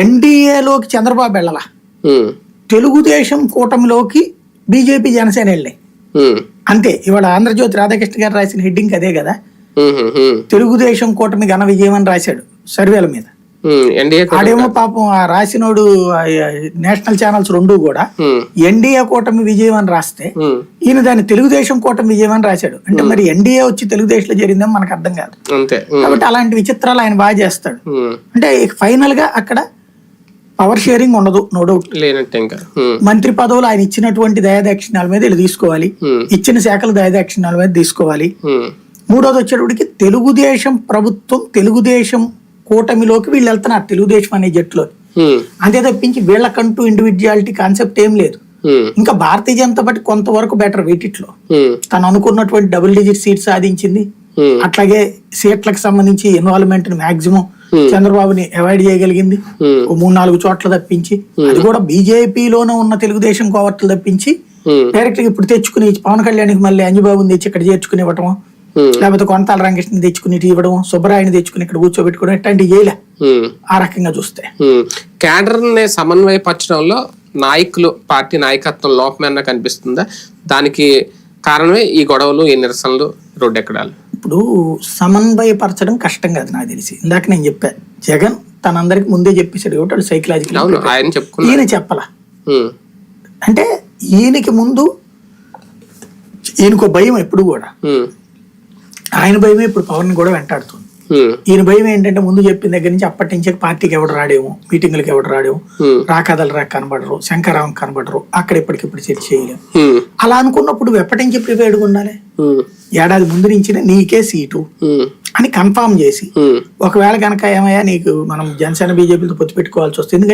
ఎన్డీఏలోకి చంద్రబాబు వెళ్ళాల? తెలుగుదేశం కూటమిలోకి బీజేపీ జనసేన వెళ్ళాయి ఉమ్, అంతే ఇవాళ ఆంధ్రజ్యోతి రాధాకృష్ణ గారు రాసిన హెడ్డింగ్ అదే కదా? తెలుగుదేశం కూటమి ఘన విజయం అని రాశాడు సర్వేల మీద. ఆడేమో పాపం ఆ రాసినోడు నేషనల్ ఛానల్స్ రెండు కూడా ఎన్డీఏ కూటమి విజయం అని రాస్తే ఈయన దాన్ని తెలుగుదేశం కూటమి విజయం అని రాశాడు. అంటే మరి ఎన్డీఏ వచ్చి తెలుగుదేశంలో జరిగిందని మనకు అర్థం కాదు. కాబట్టి అలాంటి విచిత్రాలు ఆయన బాగా చేస్తాడు. అంటే ఫైనల్గా అక్కడ పవర్ షేరింగ్ ఉండదు నో డౌట్ లేనట్టే ఇంకా. ఉమ్, మంత్రి పదవులు ఆయన ఇచ్చినటువంటి దయాదాక్షిణ్యాల మీద వీళ్ళు తీసుకోవాలి. ఇచ్చిన శాఖల దయాదాక్షిణ్యాల మీద తీసుకోవాలి. మూడోది వచ్చేటప్పటికి తెలుగుదేశం ప్రభుత్వం తెలుగుదేశం కూటమిలోకి వీళ్ళు వెళ్తున్నారు తెలుగుదేశం అనే జట్టులో. అంతే తప్పించి వీళ్ళకంటూ ఇండివిజువాలిటీ కాన్సెప్ట్ ఏం లేదు. ఇంకా భారతీయ జనతా పార్టీ కొంతవరకు బెటర్ వీటిలో ఉమ్, తను అనుకున్నటువంటి డబుల్ డిజిట్ సీట్ సాధించింది. అట్లాగే సీట్లకు సంబంధించి ఇన్వాల్వ్మెంట్ మాక్సిమం చంద్రబాబుని అవాయిడ్ చేయగలిగింది. ఉమ్, ఓ మూడు నాలుగు చోట్ల తప్పించి. అది కూడా బీజేపీలోనే ఉన్న తెలుగుదేశం కోవర్ట్లు తప్పించి డైరెక్ట్గా ఇప్పుడు తెచ్చుకుని పవన్ కళ్యాణ్కి మళ్ళీ అంజబాబుని తెచ్చి ఇక్కడ చేర్చుకుని ఇవ్వటం లేకపోతే కొంతాల రామకృష్ణ తెచ్చుకుని ఇటు ఇవ్వడం సుబ్బరాయని తెచ్చుకుని ఇక్కడ కూర్చోబెట్టుకోవడం ఇట్లాంటివి చేయలే. ఆ రకంగా చూస్తే. ఉమ్. క్యాడర్ని సమన్వయపరచడంలో నాయకులు పార్టీ నాయకత్వం లోపమేనా కనిపిస్తుందా? దానికి కారణమే ఈ గొడవలు ఈ నిరసనలు రోడ్డెక్కడాలు. ఇప్పుడు సమన్వయపరచడం కష్టం కాదు నాకు తెలిసి. ఇందాక నేను చెప్పా జగన్ తనందరికి ముందే చెప్పేశాడు కాబట్టి సైకలాజికల్ ఈయన చెప్పలా. అంటే ఈయనకి ముందు ఈయనకో భయం ఎప్పుడు కూడా. ఆయన భయమే ఇప్పుడు పవన్ కూడా వెంటాడుతుంది. ఈయన భయం ఏంటంటే ముందు చెప్పిన దగ్గర నుంచి అప్పటి నుంచి పార్టీకి ఎవడు రాడేమో మీటింగ్లకు ఎవడు రాడేమో రాకదలు రాక కనబడరు శంకరావం కనబడరు అక్కడ ఇప్పటికిప్పుడు చర్చ చేయలేము. అలా అనుకున్నప్పుడు ఎప్పటి నుంచి ప్రిపేర్డ్గా ఉండాలి? ఏడాది ముందు నుంచి నీకే సీటు అని కన్ఫామ్ చేసి. ఒకవేళ కనుక ఏమయ్యా నీకు మనం జనసేన బీజేపీతో పొత్తు పెట్టుకోవాల్సి వస్తుంది ఎందుకంటే